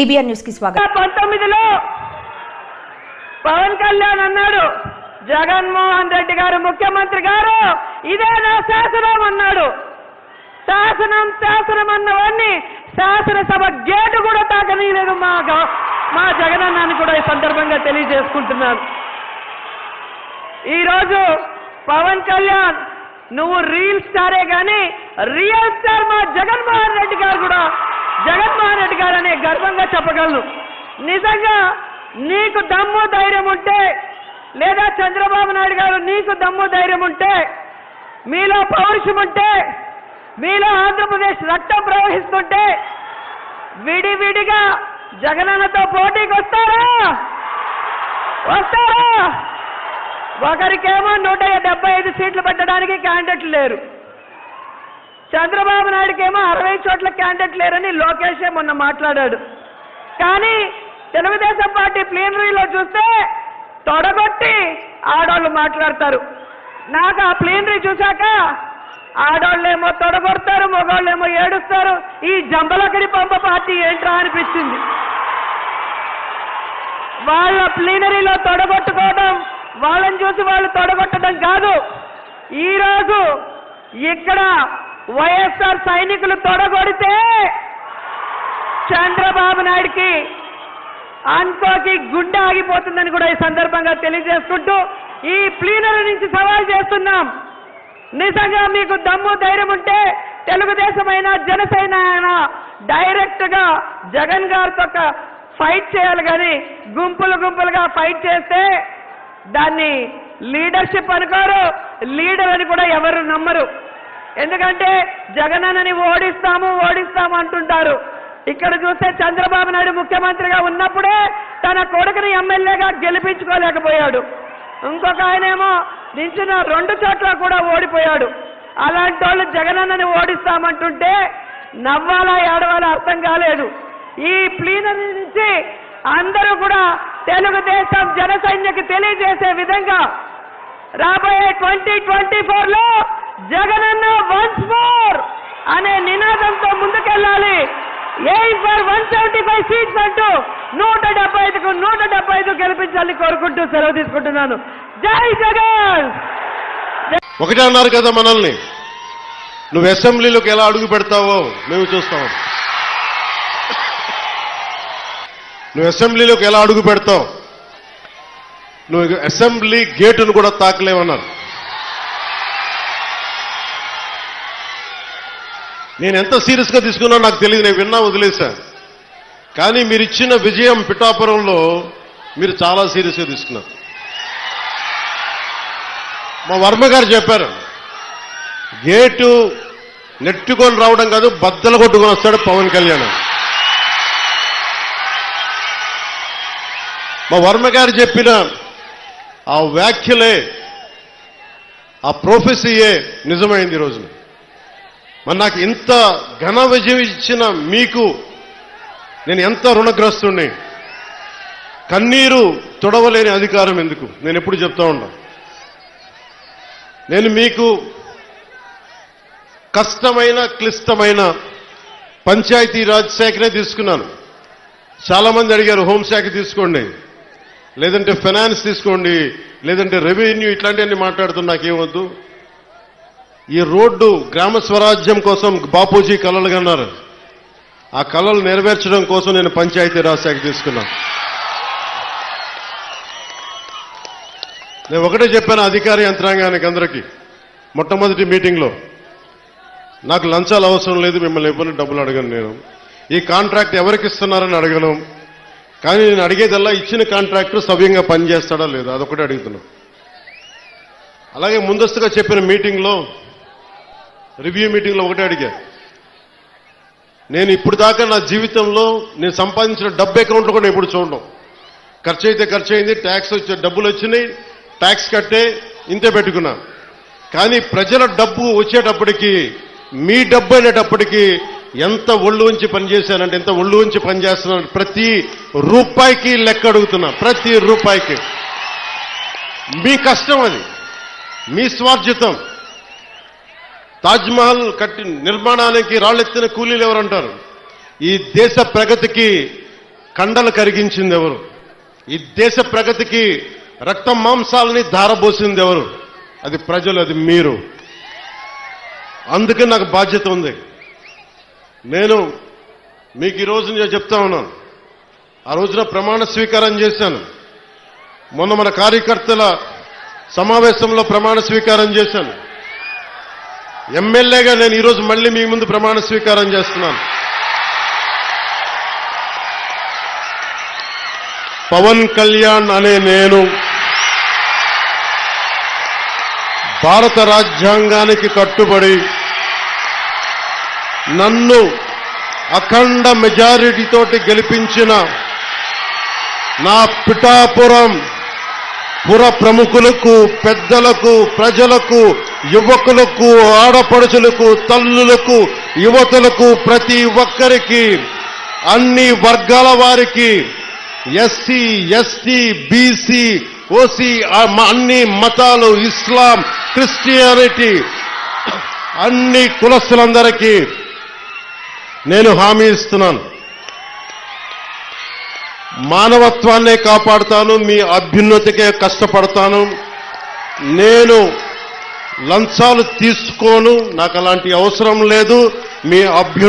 TBR న్యూస్కి స్వాగతం. పంతొమ్మిదిలో పవన్ కళ్యాణ్ అన్నాడు జగన్మోహన్ రెడ్డి గారు ముఖ్యమంత్రి గారు ఇదే నా శాసనం అన్నాడు. శాసనం శాసనం అన్నవాడిని శాసనసభ గేటు కూడా తాకనీయలేదు మా మా మా జగనన్నాన్ని కూడా ఈ సందర్భంగా తెలియజేసుకుంటున్నాను. ఈరోజు పవన్ కళ్యాణ్ నువ్వు రీల్ స్టారే కానీ రియల్ స్టార్ మా జగన్మోహన్ రెడ్డి గారు కూడా జగన్మోహన్ గర్వంగా చెప్పగలను. నిజంగా నీకు దమ్ము ధైర్యం ఉంటే లేదా చంద్రబాబు నాయుడు గారు నీకు దమ్ము ధైర్యం ఉంటే మీలో పౌరుషం ఉంటే మీలో ఆంధ్రప్రదేశ్ రక్తం ప్రవహిస్తుంటే విడివిడిగా జగనన్నతో పోటీకి వస్తారా? వస్తారా? ఒకరికేమో నూట డెబ్బై ఐదు సీట్లు పెట్టడానికి క్యాండిడేట్లు లేరు. చంద్రబాబు నాయుడుకేమో అరవై చోట్ల క్యాండిడేట్ లేరని లోకేషే మొన్న మాట్లాడాడు. కానీ తెలుగుదేశం పార్టీ ప్లీనరీలో చూస్తే తొడగొట్టి ఆడవాళ్ళు మాట్లాడతారు. నాకు ఆ ప్లీనరీ చూశాక ఆడవాళ్ళేమో తొడగొడతారు మగవాళ్ళేమో ఏడుస్తారు. ఈ జంబలకడి పంప పార్టీ ఏంట్రా అనిపించింది. వాళ్ళ ప్లీనరీలో తొడగొట్టుకోవడం వాళ్ళని చూసి వాళ్ళు తొడగొట్టడం కాదు. ఈరోజు ఇక్కడ వైఎస్ఆర్ సైనికులు తొడగొడితే చంద్రబాబు నాయుడికి అనుకోకి గుండె ఆగిపోతుందని కూడా ఈ సందర్భంగా తెలియజేసుకుంటూ ఈ ప్లీనరీ నుంచి సవాల్ చేస్తున్నాం. నిజంగా మీకు దమ్ము ధైర్యం ఉంటే తెలుగుదేశమైన జనసేన అయినా డైరెక్ట్గా జగన్ గారితో ఫైట్ చేయాలి కానీ గుంపులు గుంపులుగా ఫైట్ చేస్తే దాన్ని లీడర్షిప్ అనుకోరు లీడర్ అని కూడా ఎవరు నమ్మరు. ఎందుకంటే జగనన్నని ఓడిస్తాము ఓడిస్తాము అంటుంటారు. ఇక్కడ చూస్తే చంద్రబాబు నాయుడు ముఖ్యమంత్రిగా ఉన్నప్పుడే తన కొడుకుని ఎమ్మెల్యేగా గెలిపించుకోలేకపోయాడు. ఇంకొక ఆయనేమో నించున్న రెండు చోట్ల కూడా ఓడిపోయాడు. అలాంటి వాళ్ళు జగనన్నని ఓడిస్తామంటుంటే నవ్వాలా ఏడవాలా అర్థం కాలేదు. ఈ ప్లీనరీ నుంచి అందరూ కూడా తెలుగుదేశం జనసైన్యకి తెలియజేసే విధంగా రాబోయే ట్వంటీ ట్వంటీ ఫోర్లో జగనన్న వన్స్ ఫోర్ అనే నినాదంతో ముందుకెళ్ళాలి. Aim for one seventy five seats అంటూ నూట డెబ్బై ఐదుకు నూట డెబ్బై ఐదు గెలిపించాలని కోరుకుంటూ సెలవు తీసుకుంటున్నాను. జై జగన్! ఒకటే అన్నారు కదా మనల్ని. నువ్వు అసెంబ్లీలోకి ఎలా అడుగు పెడతావో మేము చూస్తాం. నువ్వు అసెంబ్లీలోకి ఎలా అడుగు పెడతావు? నువ్వు అసెంబ్లీ గేటును కూడా తాకలేవన్నారు. నేను ఎంత సీరియస్గా తీసుకున్నా నాకు తెలియదు నేను విన్నా వదిలేశా. కానీ మీరు ఇచ్చిన విజయం పిఠాపురంలో మీరు చాలా సీరియస్గా తీసుకున్నారు. మా వర్మ గారు చెప్పారు గేటు నెట్టుకొని రావడం కాదు బద్దలు కొట్టుకొని వస్తాడు పవన్ కళ్యాణ్ మా వర్మ గారు చెప్పిన ఆ వ్యాఖ్యలే ఆ ప్రొఫెసీయే నిజమైంది ఈ రోజున. మరి నాకు ఇంత ఘన విజయం ఇచ్చిన మీకు నేను ఎంత రుణగ్రస్తుణ్ణి? కన్నీరు తొడవలేని అధికారం ఎందుకు? నేను ఎప్పుడు చెప్తా ఉన్నా. నేను మీకు కష్టమైన క్లిష్టమైన పంచాయతీ రాజ్ శాఖనే తీసుకున్నాను. చాలామంది అడిగారు హోంశాఖ తీసుకోండి లేదంటే ఫైనాన్స్ తీసుకోండి లేదంటే రెవెన్యూ ఇట్లాంటివన్నీ మాట్లాడుతున్నా నాకేమొద్దు ఈ రోడ్డు గ్రామ స్వరాజ్యం కోసం బాపూజీ కలలు కన్నారు ఆ కళలు నెరవేర్చడం కోసం నేను పంచాయతీ రాజ్ శాఖ తీసుకున్నాను నేను ఒకటే చెప్పాను అధికార యంత్రాంగానికి అందరికీ. మొట్టమొదటి మీటింగ్లో. నాకు లంచాలు అవసరం లేదు మిమ్మల్ని ఎవరిని డబ్బులు అడగను నేను. ఈ కాంట్రాక్ట్ ఎవరికి ఇస్తున్నారని అడగను. కానీ నేను అడిగేదల్లా ఇచ్చిన కాంట్రాక్టర్ సవ్యంగా పనిచేస్తాడా లేదా అదొకటి అడుగుతున్నాను అలాగే ముందస్తుగా చెప్పిన మీటింగ్లో రివ్యూ మీటింగ్లో ఒకటే అడిగా. నేను ఇప్పుడు దాకా నా జీవితంలో నేను సంపాదించిన డబ్బు అకౌంట్లో కూడా ఎప్పుడు చూడడం ఖర్చు అయితే ఖర్చు అయింది ట్యాక్స్ వచ్చే డబ్బులు వచ్చినాయి ట్యాక్స్ కట్టే ఇంతే పెట్టుకున్నా. కానీ ప్రజల డబ్బు వచ్చేటప్పటికి మీ డబ్బు అనేటప్పటికీ ఎంత ఒళ్ళు ఉంచి పనిచేశానంటే ఎంత ఒళ్ళు ఉంచి పనిచేస్తున్నాను ప్రతి రూపాయికి లెక్క అడుగుతున్నా ప్రతి రూపాయికి. మీ కష్టం అది. మీ స్వార్జితం తాజ్మహల్ కట్టి నిర్మాణానికి రాళ్ళెత్తిన కూలీలు ఎవరంటారు? ఈ దేశ ప్రగతికి కండలు కరిగించింది ఎవరు? ఈ దేశ ప్రగతికి రక్త మాంసాలని ధారబోసింది ఎవరు? అది ప్రజలు అది మీరు. అందుకే నాకు బాధ్యత ఉంది. నేను మీకు ఈ రోజు నేను చెప్తా ఉన్నాను. ఆ రోజున ప్రమాణ స్వీకారం చేశాను. మొన్న మన కార్యకర్తల సమావేశంలో ప్రమాణ స్వీకారం చేశాను. ఎమ్మెల్యేగా నేను ఈరోజు మళ్ళీ మీ ముందు ప్రమాణ స్వీకారం చేస్తున్నాను. పవన్ కళ్యాణ్ అనే నేను భారత రాజ్యాంగానికి కట్టుబడి నన్ను అఖండ మెజారిటీతోటి గెలిపించిన నా పిఠాపురం పుర ప్రముఖులకు పెద్దలకు ప్రజలకు యువకులకు ఆడపడుచులకు తల్లులకు యువతులకు ప్రతి ఒక్కరికి అన్ని వర్గాల వారికి ఎస్సీ ఎస్టీ బీసీ ఓసీ అన్ని మతాలు ఇస్లాం క్రిస్టియానిటీ అన్ని కులస్తులందరికీ నేను హామీ ఇస్తున్నాను. మానవత్వాన్నే కాపాడుతాను మీ అభ్యున్నతికే కష్టపడతాను. నేను లంచాలు తీసుకోను. నాకు అలాంటి అవసరం లేదు. మీ అభ్యు